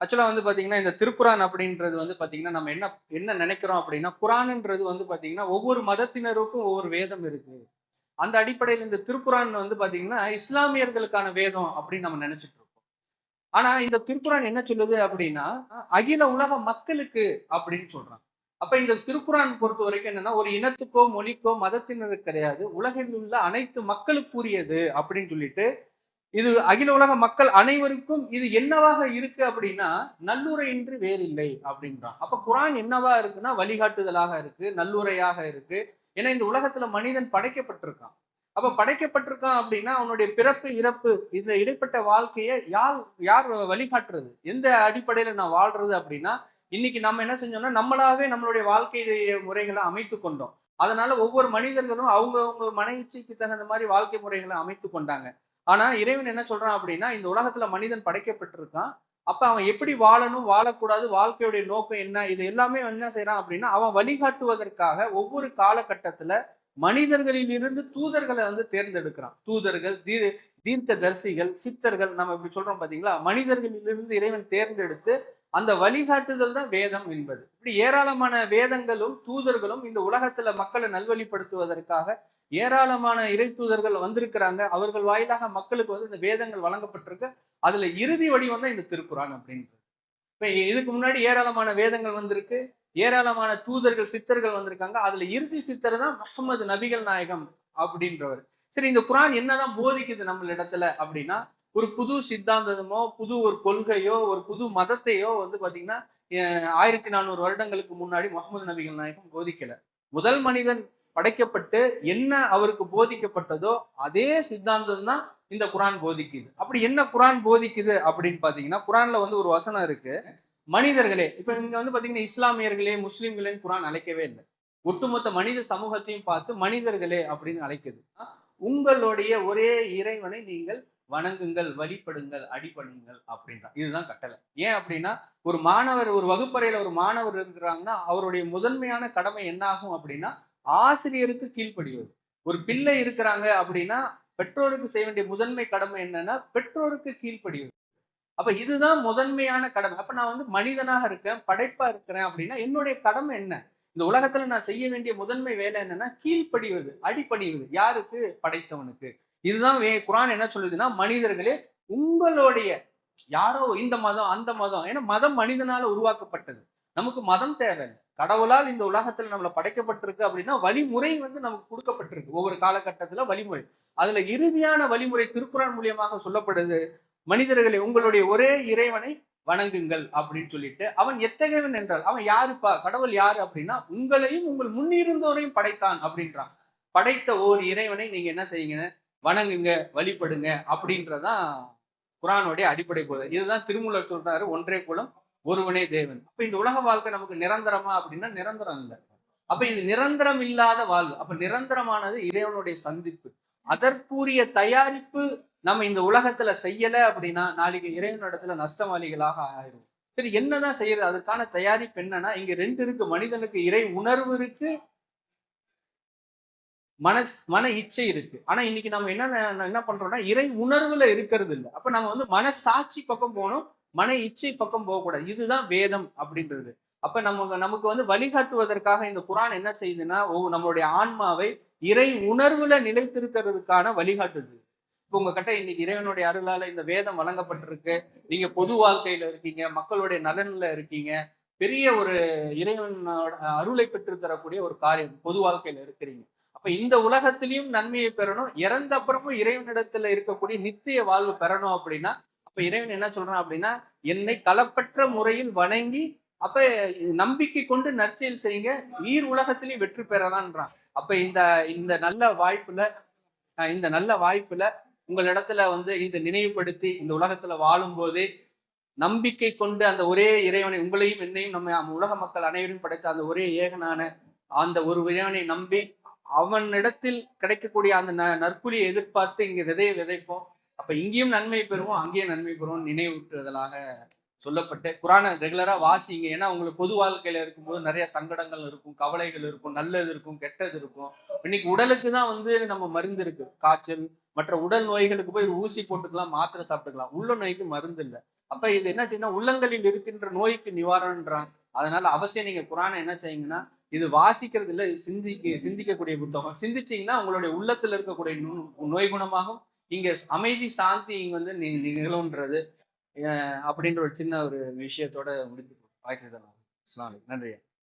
ஆக்சுவலாக வந்து பார்த்தீங்கன்னா இந்த திருக்குரான் அப்படின்றது வந்து பார்த்தீங்கன்னா நம்ம என்ன என்ன நினைக்கிறோம் அப்படின்னா குரான்ன்றது வந்து பார்த்தீங்கன்னா ஒவ்வொரு மதத்தினருக்கும் ஒவ்வொரு வேதம் இருக்கு. அந்த அடிப்படையில் இந்த திருக்குரான் வந்து பார்த்தீங்கன்னா இஸ்லாமியர்களுக்கான வேதம் அப்படின்னு நம்ம நினைச்சிட்டு இருக்கோம். ஆனா இந்த திருக்குரான் என்ன சொல்லுது அப்படின்னா அகில உலக மக்களுக்கு அப்படின்னு சொல்றாங்க. அப்ப இந்த திருக்குரான் பொறுத்த வரைக்கும் என்னன்னா ஒரு இனத்துக்கோ மொழிக்கோ மதத்தினருக்கு கிடையாது. உலகில் உள்ள அனைத்து மக்களுக்குரியது அப்படின்னு சொல்லிட்டு இது அகில உலக மக்கள் அனைவருக்கும் இது என்னவாக இருக்கு அப்படின்னா நல்லுரை இன்றி வேறில்லை அப்படின்றான். அப்ப குரான் என்னவா இருக்குன்னா வழிகாட்டுதலாக இருக்கு நல்லுரையாக இருக்கு. ஏன்னா இந்த உலகத்துல மனிதன் படைக்கப்பட்டிருக்கான். அப்ப படைக்கப்பட்டிருக்கான் அப்படின்னா அவனுடைய பிறப்பு இறப்பு இந்த இடைப்பட்ட வாழ்க்கையை யார் யார் வழிகாட்டுறது? எந்த அடிப்படையில நான் வாழ்றது அப்படின்னா இன்னைக்கு நம்ம என்ன செஞ்சோம்னா நம்மளாவே நம்மளுடைய வாழ்க்கை முறைகளை அமைத்து கொண்டோம். அதனால ஒவ்வொரு மனிதர்களும் அவங்கவுங்க அவங்க மன இச்சைக்கு தகுந்த மாதிரி வாழ்க்கை முறைகளை அமைத்து கொண்டாங்க. ஆனா இறைவன் என்ன சொல்றான் அப்படின்னா இந்த உலகத்துல மனிதன் படைக்கப்பட்டிருக்கான். அப்ப அவன் எப்படி வாழணும் வாழக்கூடாது வாழ்க்கையுடைய நோக்கம் என்ன இது எல்லாமே என்ன செய்யறான் அப்படின்னா அவன் வழிகாட்டுவதற்காக ஒவ்வொரு காலகட்டத்துல மனிதர்களில் இருந்து தூதர்களை வந்து தேர்ந்தெடுக்கிறான். தூதர்கள் தீ தீர்க்க தரிசிகள் சித்தர்கள் நம்ம இப்படி சொல்றோம் பாத்தீங்களா? மனிதர்களிலிருந்து இறைவன் தேர்ந்தெடுத்து அந்த வழிகாட்டுதல் தான் வேதம் என்பது. இப்படி ஏராளமான வேதங்களும் தூதர்களும் இந்த உலகத்துல மக்களை நல்வழிப்படுத்துவதற்காக ஏராளமான இறை தூதர்கள் வந்திருக்கிறாங்க. அவர்கள் வாயிலாக மக்களுக்கு வந்து இந்த வேதங்கள் வழங்கப்பட்டிருக்கு. அதுல இறுதி வடிவம் தான் இந்த திருக்குறான் அப்படின்றது. இப்ப இதுக்கு முன்னாடி ஏராளமான வேதங்கள் வந்திருக்கு. ஏராளமான தூதர்கள் சித்தர்கள் வந்திருக்காங்க. அதுல இறுதி சித்தர் தான் முகமது நபிகள் நாயகம் அப்படின்றவர். சரி இந்த குரான் என்னதான் போதிக்குது நம்மள இடத்துல அப்படின்னா ஒரு புது சித்தாந்தமோ புது ஒரு கொள்கையோ ஒரு புது மதத்தையோ வந்து பார்த்தீங்கன்னா ஆயிரத்தி நானூறு வருடங்களுக்கு முன்னாடி முகமது நபிகள் நாயகம் போதிக்கல. முதல் மனிதன் படைக்கப்பட்டு என்ன அவருக்கு போதிக்கப்பட்டதோ அதே சித்தாந்தம் தான் இந்த குரான் போதிக்குது. அப்படி என்ன குரான் போதிக்குது அப்படின்னு பாத்தீங்கன்னா குரான்ல வந்து ஒரு வசனம் இருக்கு. மனிதர்களே இப்ப இங்க வந்து பாத்தீங்கன்னா இஸ்லாமியர்களே முஸ்லிம்களேன்னு குரான் அழைக்கவே இல்லை. ஒட்டுமொத்த மனித சமூகத்தையும் பார்த்து மனிதர்களே அப்படின்னு அழைக்குது. உங்களுடைய ஒரே இறைவனை நீங்கள் வணங்குங்கள் வழிபடுங்கள் அடிபடுங்கள் அப்படின்றான். இதுதான் கட்டளை. ஏன் அப்படின்னா ஒரு மாணவர் ஒரு வகுப்பறையில ஒரு மாணவர் இருக்கிறாங்கன்னா அவருடைய முதன்மையான கடமை என்ன ஆகும் அப்படின்னா ஆசிரியருக்கு கீழ்ப்படிவது. ஒரு பிள்ளை இருக்கிறாங்க அப்படின்னா பெற்றோருக்கு செய்ய வேண்டிய முதன்மை கடமை என்னன்னா பெற்றோருக்கு கீழ்ப்படிவது. அப்ப இதுதான் முதன்மையான கடமை. அப்ப நான் வந்து மனிதனாக இருக்கேன் படைப்பா இருக்கிறேன் அப்படின்னா என்னுடைய கடமை என்ன? இந்த உலகத்துல நான் செய்ய வேண்டிய முதன்மை வேலை என்னன்னா கீழ்ப்படிவது அடிப்பணிவது யாருக்கு? படைத்தவனுக்கு. இதுதான் வே குரான் என்ன சொல்லுதுன்னா மனிதர்களே உங்களுடைய யாரோ இந்த மதம் அந்த மதம் ஏன்னா மதம் மனிதனால உருவாக்கப்பட்டது. நமக்கு மதம் தேவை கடவுளால் இந்த உலகத்துல நம்மளை படைக்கப்பட்டிருக்கு அப்படின்னா வழிமுறை வந்து நமக்கு கொடுக்கப்பட்டிருக்கு. ஒவ்வொரு காலகட்டத்துல வழிமுறை. அதுல இறுதியான வழிமுறை திருக்குறள் மூலியமாக சொல்லப்படுது. மனிதர்களே உங்களுடைய ஒரே இறைவனை வணங்குங்கள் அப்படின்னு சொல்லிட்டு அவன் எத்தகையவன் என்றால் அவன் யாருப்பா? கடவுள் யாரு அப்படின்னா உங்களையும் உங்கள் முன்னிருந்தோரையும் படைத்தான் அப்படின்றான். படைத்த ஓர் இறைவனை நீங்க என்ன செய்யுங்க? வணங்குங்க வழிபடுங்க அப்படின்றதான் குரானுடைய அடிப்படை போதை இதுதான் திருமூலர் சொல்றாரு ஒன்றே குலம் ஒருவனே தேவன். அப்ப இந்த உலக வாழ்க்கை நமக்கு நிரந்தரமா அப்படின்னா நிரந்தரம் இல்லை. அப்ப இது நிரந்தரம் இல்லாத வாழ்வு. அப்ப நிரந்தரமானது இறைவனுடைய சந்திப்பு. அதற்குரிய தயாரிப்பு நம்ம இந்த உலகத்துல செய்யல அப்படின்னா நாளைக்கு இறைவனிடத்துல நஷ்டவாளிகளாக ஆயிரும். சரி என்னதான் செய்யறது? அதுக்கான தயாரிப்பு என்னன்னா இங்க ரெண்டு இருக்கு. மனிதனுக்கு இறை உணர்வு இருக்கு மன மன இச்சை இருக்கு. ஆனா இன்னைக்கு நம்ம என்ன என்ன பண்றோம்னா இறை உணர்வுல இருக்கிறது இல்லை. அப்ப நம்ம வந்து மனசாட்சி பக்கம் போகணும் மன இச்சை பக்கம் போகக்கூடாது இதுதான் வேதம் அப்படின்றது. அப்ப நமக்கு நமக்கு வந்து வழிகாட்டுவதற்காக இந்த குரான் என்ன செய்யுதுன்னா நம்மளுடைய ஆன்மாவை இறை உணர்வுல நிலைத்திருக்கிறதுக்கான வழிகாட்டுது. இப்போ உங்ககிட்ட இன்னைக்கு இறைவனுடைய அருளால இந்த வேதம் வழங்கப்பட்டிருக்கு. நீங்க பொது வாழ்க்கையில இருக்கீங்க மக்களுடைய நலன்ல இருக்கீங்க. பெரிய ஒரு இறைவனோட அருளை பெற்று தரக்கூடிய ஒரு காரியம் பொது வாழ்க்கையில இருக்கிறீங்க. அப்ப இந்த உலகத்திலையும் நன்மையை பெறணும். இறந்த அப்புறமும் இறைவனிடத்துல இருக்கக்கூடிய நித்திய வாழ்வு பெறணும் அப்படின்னா அப்ப இறைவன் என்ன சொல்றான் அப்படின்னா என்னை களப்பற்ற முறையில் வணங்கி அப்ப நம்பிக்கை கொண்டு நற்செயல் செய்யுங்க. ஈர் உலகத்திலையும் வெற்றி பெறலான்றான். அப்ப இந்த இந்த நல்ல வாய்ப்புல இந்த நல்ல வாய்ப்புல உங்களிடத்துல வந்து இதை நினைவுபடுத்தி இந்த உலகத்துல வாழும் போதே நம்பிக்கை கொண்டு அந்த ஒரே இறைவனை உங்களையும் என்னையும் நம்ம உலக மக்கள் அனைவரும் படைத்த அந்த ஒரே ஏகனான அந்த ஒரு இறைவனை நம்பி அவனிடத்தில் கிடைக்கக்கூடிய அந்த ந நற்புலியை எதிர்பார்த்து இங்கே விதையை விதைப்போம். அப்ப இங்கேயும் நன்மை பெறுவோம் அங்கேயும் நன்மை பெறுவோம் நினைவூட்டுதலாக சொல்லப்பட்டு குரானை ரெகுலரா வாசிங்க. ஏன்னா உங்களுக்கு பொது வாழ்க்கையில இருக்கும்போது நிறைய சங்கடங்கள் இருக்கும் கவலைகள் இருக்கும் நல்லது இருக்கும் கெட்டது இருக்கும். இன்னைக்கு உடலுக்கு தான் வந்து நம்ம மருந்து இருக்கு. காய்ச்சல் மற்ற உடல் நோய்களுக்கு போய் ஊசி போட்டுக்கலாம் மாத்திரை சாப்பிட்டுக்கலாம். உள்ள நோய்க்கு மருந்து இல்லை. அப்ப இது என்ன செய்யணும் உள்ளங்களில் இருக்கின்ற நோய்க்கு நிவாரணன்றான் அதனால அவசியம் நீங்க குரானை என்ன செய்யுங்கன்னா இது வாசிக்கிறது இல்லை சிந்திக்க சிந்திக்கக்கூடிய புத்தகம். சிந்திச்சிங்கன்னா உங்களுடைய உள்ளத்தில் இருக்கக்கூடிய நோய் குணமாகும். இங்கே அமைதி சாந்தி இங்கே வந்து நி- நிகழும்ன்றது அப்படின்ற ஒரு சின்ன ஒரு விஷயத்தோட முடித்து வாய்க்கிறது நன்றி